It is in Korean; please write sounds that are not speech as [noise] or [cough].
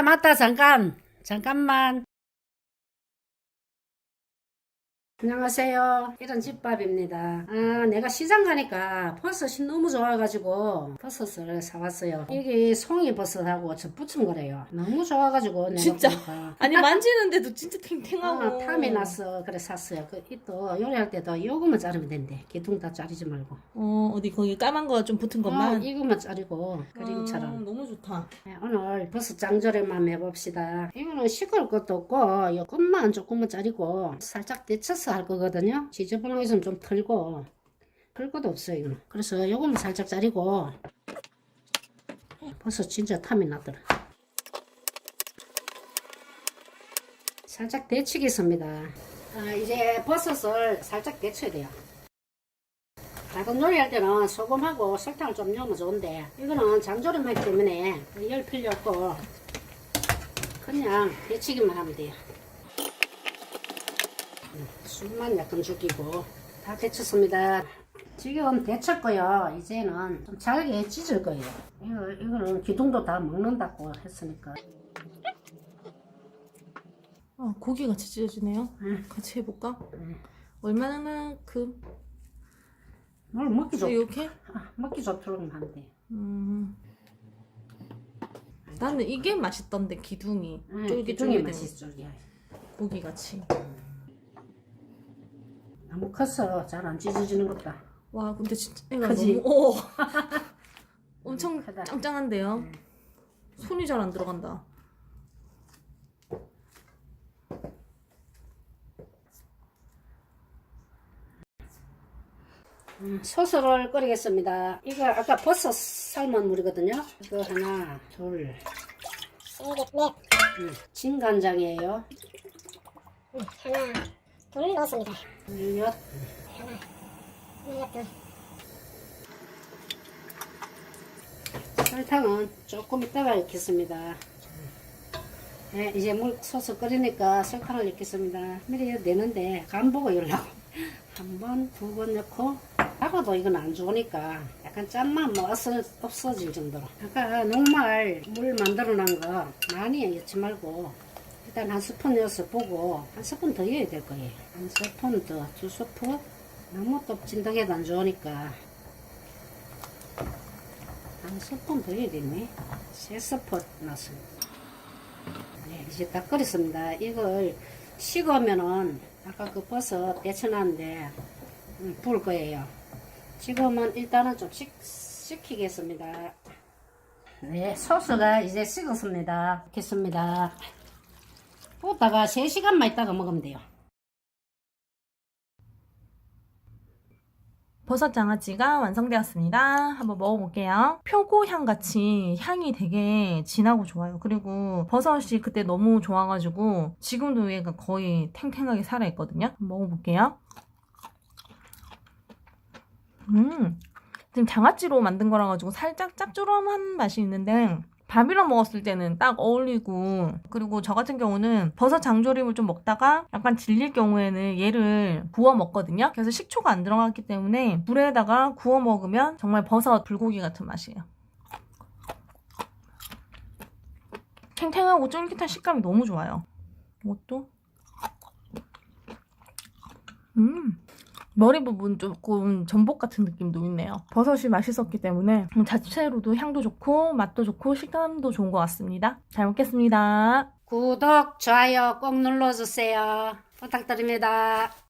아, 맞다. 잠깐. 잠깐만. 안녕하세요. 이런 집밥입니다. 아, 내가 시장 가니까 버섯이 너무 좋아가지고 버섯을 사왔어요. 이게 송이버섯하고 저 부친 거래요. 너무 좋아가지고 내가 진짜? 보니까. [laughs] 아니 만지는데도 진짜 탱탱하고 아, 탐이 났어. 그래 샀어요. 그, 또 요리할 때도 요거만 자르면 된대. 기둥 다 자르지 말고. 어 어디 거기 까만 거 좀 붙은 어, 것만 이거만 자르고 아, 그림처럼. 너무 좋다 네, 오늘 버섯 장조림만 해봅시다. 이거는 식을 것도 없고 요 끝만 조금만 자르고 살짝 데쳐서 할 거거든요. 있으면 좀 털고 털 것도 없어요 이거는. 그래서 요거만 살짝 자르고 버섯 진짜 탐이 나더라. 살짝 데치겠습니다. 아, 이제 버섯을 살짝 데쳐야 돼요. 다른 요리할 때는 소금하고 설탕을 좀 넣으면 좋은데 이거는 장조림하기 때문에 열 필요 없고 그냥 데치기만 하면 돼요. 음, 술만 약간 죽이고 다 데쳤습니다. 지금 데쳤고요. 이제는 좀 잘게 찢을 거예요. 이거, 이거는 기둥도 다 먹는다고 했으니까. 어, 고기 같이 찢어지네요 응. 같이 해볼까? 응. 얼마나만큼 뭘 먹기 좋, 이렇게? 아, 먹기 좋도록 하면 돼. 음. 나는 이게 맛있던데 기둥이 응, 쫄깃쫄깃 기둥이 맛있어. 고기 같이 너무 커서 잘 안 찢어지는 것다. 와 근데 진짜 애가 크지? 너무 오. [laughs] 엄청 크다. 짱짱한데요 응. 손이 잘 안 들어간다 음, 소스를 끓이겠습니다. 이거 아까 버섯 삶은 물이거든요. 이거 하나, 둘, 넷, 음, 진간장이에요. 음, 하나, 둘 넣었습니다. 둘, 넷. 이것도 설탕은 조금 이따가 넣겠습니다. 네, 이제 물 소스 끓이니까 설탕을 넣겠습니다. 미리 내는데 간 보고 열라고 [laughs] 한 번, 두 번 넣고 하고도 이건 안 좋으니까 약간 짠맛 뭐 없어, 없어질 정도로 아까 녹말 물 만들어 놓은 거 많이 넣지 말고 일단 한 스푼 넣어서 보고 한 스푼 더 넣어야 될 거예요. 한 스푼 더, 두 스푼? 너무 또 진득해도 안 좋으니까. 한 스푼 더 넣어야겠네. 세 스푼 넣었습니다. 네, 이제 다 끓였습니다. 이걸 식으면은 아까 그 버섯 데쳐놨는데 음, 부을 거예요. 지금은 일단은 좀 식, 식히겠습니다. 네 소스가 이제 식었습니다. 넣겠습니다 붓다가 3시간만 있다가 먹으면 돼요 버섯 장아찌가 완성되었습니다. 한번 먹어볼게요. 표고향 같이 향이 되게 진하고 좋아요. 그리고 버섯이 그때 너무 좋아가지고 지금도 얘가 거의 탱탱하게 살아있거든요. 한번 먹어볼게요. 음, 지금 장아찌로 만든 거라 가지고 살짝 짭조름한 맛이 있는데 밥이랑 먹었을 때는 딱 어울리고 그리고 저 같은 경우는 버섯 장조림을 좀 먹다가 약간 질릴 경우에는 얘를 구워 먹거든요. 그래서 식초가 안 들어갔기 때문에 불에다가 구워 먹으면 정말 버섯 불고기 같은 맛이에요. 탱탱하고 쫄깃한 식감이 너무 좋아요. 이것도 음 머리 부분 조금 전복 같은 느낌도 있네요. 버섯이 맛있었기 때문에 자체로도 향도 좋고 맛도 좋고 식감도 좋은 것 같습니다. 잘 먹겠습니다. 구독, 좋아요 꼭 눌러주세요 부탁드립니다